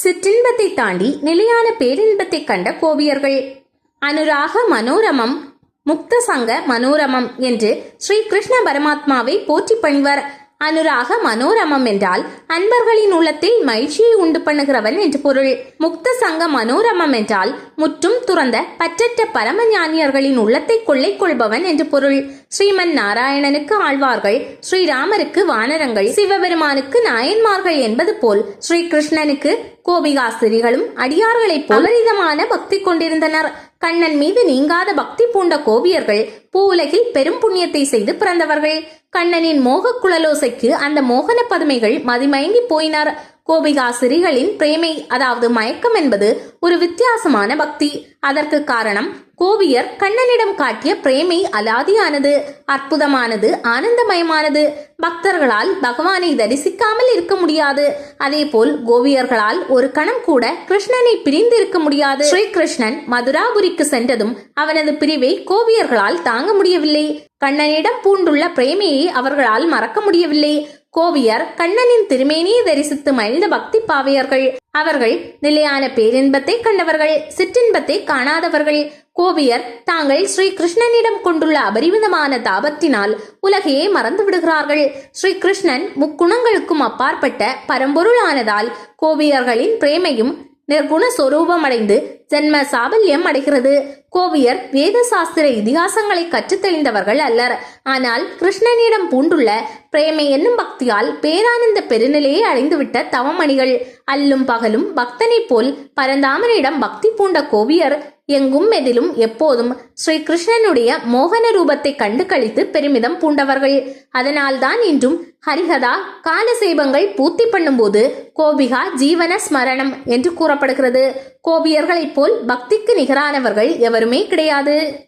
சிற்றின்பத்தை தாண்டி நிலையான பேரின்பத்தை கண்ட கோவியர்கள். அனுராக மனோரமம் முக்த சங்க மனோரமம் என்று ஸ்ரீ கிருஷ்ண பரமாத்மாவை போற்றி பணிவர். அனுராக மனோரமம் என்றால் அன்பர்களின் உள்ளத்தில் மகிழ்ச்சியை உண்டு பண்ணுகிறவன் என்று பொருள். முக்த சங்க மனோரமம் என்றால் முற்றும் துறந்த பற்றற்ற பரம ஞானியர்களின் உள்ளத்தை கொள்ளை கொள்பவன் என்று பொருள். ஸ்ரீமன் நாராயணனுக்கு ஆழ்வார்கள் ஸ்ரீராமருக்கு வானரங்கள் சிவபெருமானுக்கு நாயன்மார்கள் என்பது போல் ஸ்ரீ கிருஷ்ணனுக்கு கோபிகாஸ்திரிகளும் அடியார்களைப் போலரிதமான பக்தி கொண்டிருந்தனர். கண்ணன் மீது நீங்காத பக்தி பூண்ட கோபியர்கள் பூவுலகில் பெரும் புண்ணியத்தை செய்து பிறந்தவர்கள். கண்ணனின் மோகக் குழலோசைக்கு அந்த மோகன பதுமைகள் மதிமயங்கி போயினர். கோபிகாசிரிகளின் பிரேமை அதாவது மயக்கம் என்பது ஒரு வித்தியாசமான பக்தி. அதற்கு காரணம் கோபியர் கண்ணனிடம் காட்டிய பிரேமை அலாதியானது அற்புதமானது ஆனந்தமயமானது. பக்தர்களால் பகவானை தரிசிக்காமல் இருக்க முடியாது. அதே போல் கோபியர்களால் ஒரு கணம் கூட கிருஷ்ணனை பிரிந்து இருக்க முடியாது. ஸ்ரீ கிருஷ்ணன் மதுராபுரிக்கு சென்றதும் அவனது பிரிவை கோபியர்களால் தாங்க முடியவில்லை. கண்ணனிடம் பூண்டுள்ள பிரேமையை அவர்களால் மறக்க முடியவில்லை. கோவியர் கண்ணனின் திருமேனியை தரிசித்து மகிழ்ந்த பக்தி பாவையர்கள். அவர்கள் நிலையான பேரின்பத்தை கண்டவர்கள் சிற்றின்பத்தை காணாதவர்கள். கோவியர் தாங்கள் ஸ்ரீ கிருஷ்ணனிடம் கொண்டுள்ள அபரிமிதமான தாபத்தினால் உலகையே மறந்து விடுகிறார்கள். ஸ்ரீ கிருஷ்ணன் முக்குணங்களுக்கும் அப்பாற்பட்ட பரம்பொருளானதால் கோவியர்களின் பிரேமையும் நிர்குண சொரூபமடைந்து ஜென்ம சாபல்யம் அடைகிறது. கோவியர் வேத சாஸ்திர இதிகாசங்களை கற்றுத் தெளிந்தவர்கள் அல்லர். ஆனால் கிருஷ்ணனிடம் பூண்டுள்ள பிரேமை என்னும் பக்தியால் பேரானந்த பெருநிலையை அடைந்துவிட்ட தவமணிகள். அல்லும் பகலும் பக்தனைப் போல் பரந்தாமனிடம் பக்தி பூண்ட கோவியர் எங்கும் எதிலும் எப்போதும் ஸ்ரீ கிருஷ்ணனுடைய மோகன ரூபத்தை கண்டு கழித்து பெருமிதம் பூண்டவர்கள். அதனால்தான் இன்றும் ஹரிஹதா காலசேபங்கள் பூர்த்தி பண்ணும்போது கோபிகா ஜீவன ஸ்மரணம் என்று கூறப்படுகிறது. கோபியர்களைப் போல் பக்திக்கு நிகரானவர்கள் எவருமே கிடையாது.